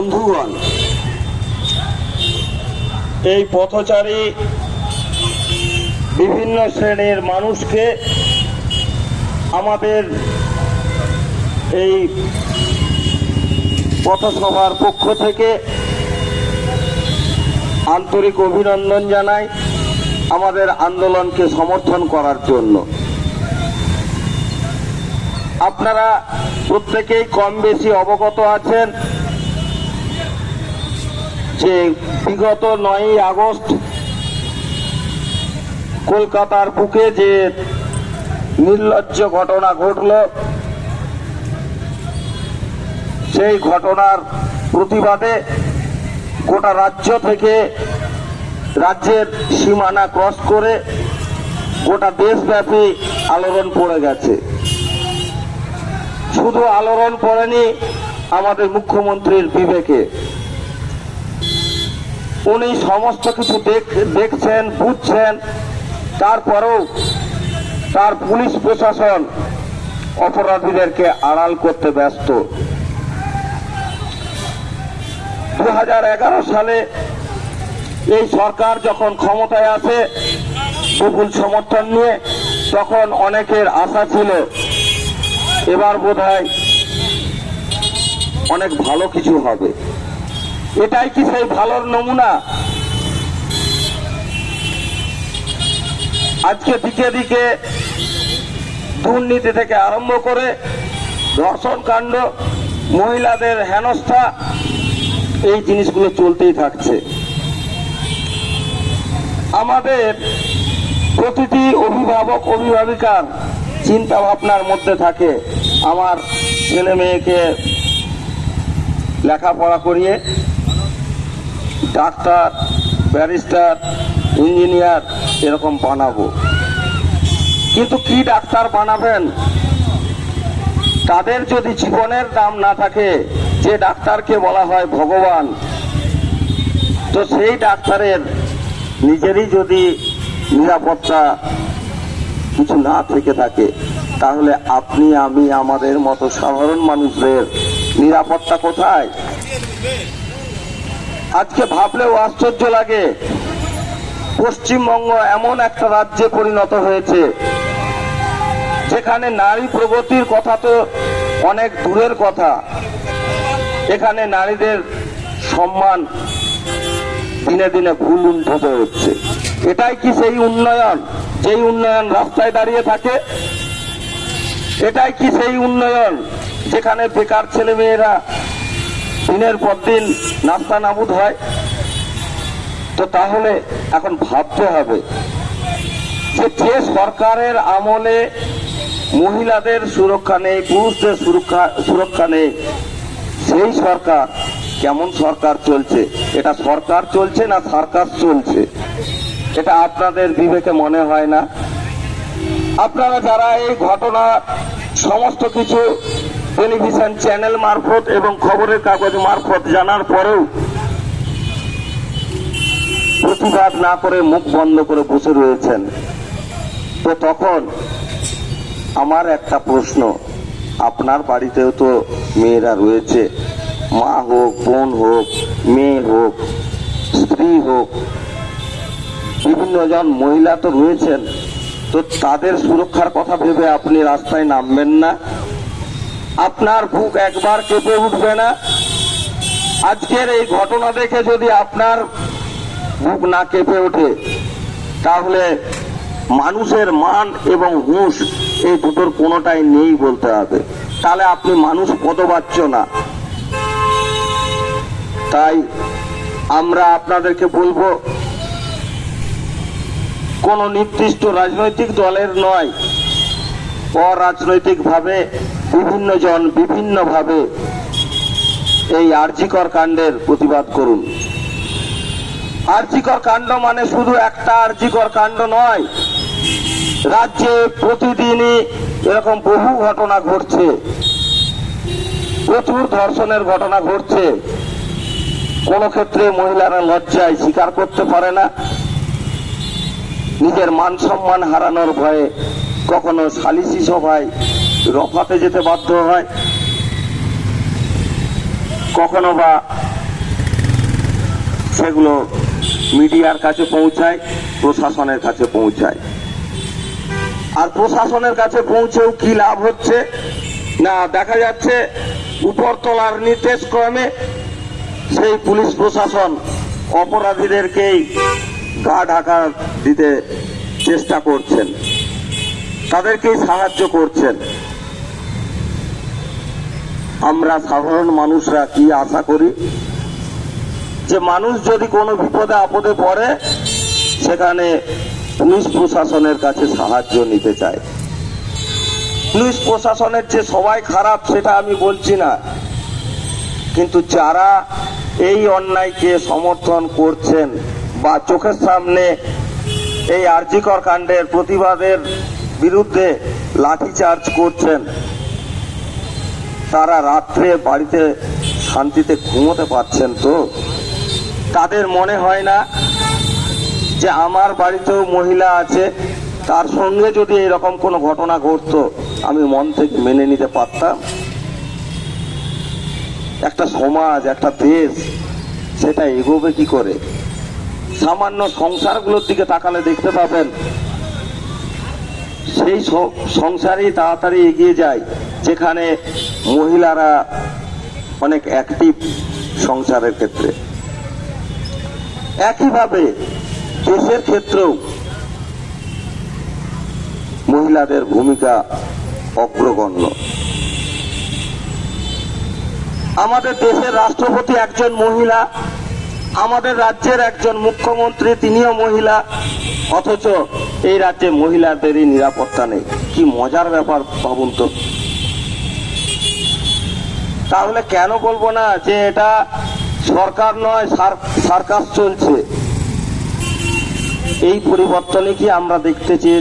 বন্ধুগণ, এই পথচারী বিভিন্ন শ্রেণির মানুষকে আমাদের এই পথসভার পক্ষ থেকে আন্তরিক অভিনন্দন জানাই আমাদের আন্দোলনকে সমর্থন করার জন্য। আপনারা প্রত্যেকেই কম বেশি অবগত আছেন। যে বিগত নয়ই আগস্ট কলকাতার বুকে যে নির্লজ্জ ঘটনা ঘটল, সেই ঘটনার প্রতিবাদে গোটা রাজ্য থেকে রাজ্যের সীমানা ক্রস করে গোটা দেশব্যাপী আলোড়ন পড়ে গেছে। শুধু আলোড়ন পড়েনি আমাদের মুখ্যমন্ত্রীর বিবেকে। উনি সমস্ত কিছু দেখ- দেখছেন, বুঝছেন। তারপরেও তার পুলিশ প্রশাসন অপরাধীদেরকে আড়াল করতে ব্যস্ত। দু হাজার এগারো সালে এই সরকার যখন ক্ষমতায় আসে, বিপুল সমর্থন নিয়ে, তখন অনেকের আশা ছিল, এবার বোধহয় অনেক ভালো কিছু হবে। এটাই কি সেই ভালোর নমুনা? আজকে দিকে দিকে দুর্নীতি থেকে আরম্ভ করে ধর্ষণ কাণ্ড, মহিলাদের হেনস্থা, এই জিনিসগুলো চলতেই থাকছে। আমাদের প্রতিটি অভিভাবক, অভিভাবিকার চিন্তা ভাবনার মধ্যে থাকে, আমার ছেলে মেয়েকে লেখাপড়া করিয়ে ডাক্তার, ব্যারিস্টার, ইঞ্জিনিয়ার এরকম বানাবো। কিন্তু কি ডাক্তার বানাবেন? তাদের যদি জীবনের দাম না থাকে, যে ডাক্তারকে বলা হয় ভগবান, তো সেই ডাক্তারের নিজেরই যদি নিরাপত্তা কিছু না থেকে থাকে, তাহলে আপনি, আমি, আমাদের মতো সাধারণ মানুষদের নিরাপত্তা কোথায়? আজকে ভাবলেও আশ্চর্য লাগে। পশ্চিমবঙ্গ এমন একটা রাজ্যে পরিণত হয়েছে, যেখানে নারী প্রগতির কথা তো অনেক দূরের কথা। এখানে নারীদের সম্মান দিনে দিনে ভুল উন্নত হচ্ছে। এটাই কি সেই উন্নয়ন, যেই উন্নয়ন রাস্তায় দাঁড়িয়ে থাকে? এটাই কি সেই উন্নয়ন, যেখানে বেকার ছেলে মেয়েরা দিনের পর দিন নাস্তা নাবুদ হয়, তো তাহলে এখন ভাবতে হবে যে যে সরকারের আমলে মহিলাদের সুরক্ষা নেই, পুরুষদের সুরক্ষা সুরক্ষা নেই, সেই সরকার কেমন সরকার চলছে? এটা সরকার চলছে না সার্কাস চলছে? এটা আপনাদের বিবেকে মনে হয় না? আপনারা যারা এই ঘটনা, সমস্ত কিছু টেলিভিশন চ্যানেল মারফত এবং খবরের কাগজ মারফত জানার পরেও প্রতিবাদ না করে মুখ বন্ধ করে বসে রয়েছেন। তো তখন আমার একটা প্রশ্ন, আপনার বাড়িতেও তো মেয়েরা রয়েছে। মা হোক, বোন হোক, মেয়ে হোক, স্ত্রী হোক, বিভিন্ন জন মহিলা তো রয়েছেন। তো তাদের সুরক্ষার কথা ভেবে আপনি রাস্তায় নামবেন না। আপনার বুক একবার কেঁপে উঠবে না। আজকের এই ঘটনা দেখে যদি আপনার বুক না কেঁপে ওঠে, তাহলে মানুষের মান এবং হুঁশ এই দুটোর কোনোটাই নেই বলতে হবে। তাহলে আপনি মানুষ পদবাচ্য না। তাই আমরা আপনাদেরকে বলব, কোন নির্দিষ্ট রাজনৈতিক দলের নয়, অরাজনৈতিকভাবে বিভিন্ন জন বিভিন্নভাবে এই আর্জিকর কাণ্ডের প্রতিবাদ করুন। আর্জিকর কাণ্ড মানে শুধু একটা আর্জিকর কাণ্ড নয়, রাজ্যে প্রতিদিনই এরকম বহু ঘটনা ঘটছে, প্রচুর ধর্ষণের ঘটনা ঘটছে। কোন ক্ষেত্রে মহিলারা লজ্জায় স্বীকার করতে পারে না। নিজের মান সম্মান হারানোর ভয়ে কখনো সালিসি সভায় রফাতে যেতে বাধ্য হয়। কখনো বা সেগুলো মিডিয়ার কাছে পৌঁছায়, প্রশাসনের কাছে পৌঁছায়। আর প্রশাসনের কাছে পৌঁছেও কি লাভ হচ্ছে? না, দেখা যাচ্ছে উপরতলার নির্দেশ ক্রমে সেই পুলিশ প্রশাসন অপরাধীদেরকেই গা ঢাকা দিতে চেষ্টা করছেন। তাদেরকেই সাহায্য করছেন। আমরা সাধারণ মানুষরা কি আশা করি? যে মানুষ যদি কোনো বিপদে আপদে পড়ে, সেখানে পুলিশ প্রশাসনের কাছে সাহায্য নিতে চায়। পুলিশ প্রশাসনের যে সবাই খারাপ, সেটা আমি বলছি না। কিন্তু যারা এই অন্যায়কে সমর্থন করছেন বা চোখের সামনে এই আর্জিকর কাণ্ডের প্রতিবাদের বিরুদ্ধে লাঠিচার্জ করছেন তারা রাত্রে বাড়িতে শান্তিতে ঘুমোতে পারছেন তো? তাদের মনে হয় না যে আমার বাড়িতেও মহিলা আছে, তার সঙ্গে যদি এরকম কোনো ঘটনা ঘটতো, আমি মন থেকে মেনে নিতে পারতাম। একটা সমাজ, একটা দেশ, সেটা এগোবে কি করে? সামান্য সংসারগুলোর দিকে তাকালে দেখতে পাবেন, সেই সংসারই তাড়াতাড়ি এগিয়ে যায়। যেখানে মহিলারা অনেক অ্যাক্টিভ সংসারের ক্ষেত্রে। একইভাবে দেশের ক্ষেত্রেও মহিলাদের ভূমিকা অগ্রগণ্য। আমাদের দেশের রাষ্ট্রপতি একজন মহিলা, আমাদের রাজ্যের একজন মুখ্যমন্ত্রী, তিনিও মহিলা, অথচ এই রাজ্যে মহিলাদেরই নিরাপত্তা নেই। কি মজার ব্যাপার, ভাবুন তো। তাহলে কেন বলব না যে এটা সরকার নয় সার্কাস চলছে? এই পরিবর্তনে কি আমরা দেখতে চেয়েছি?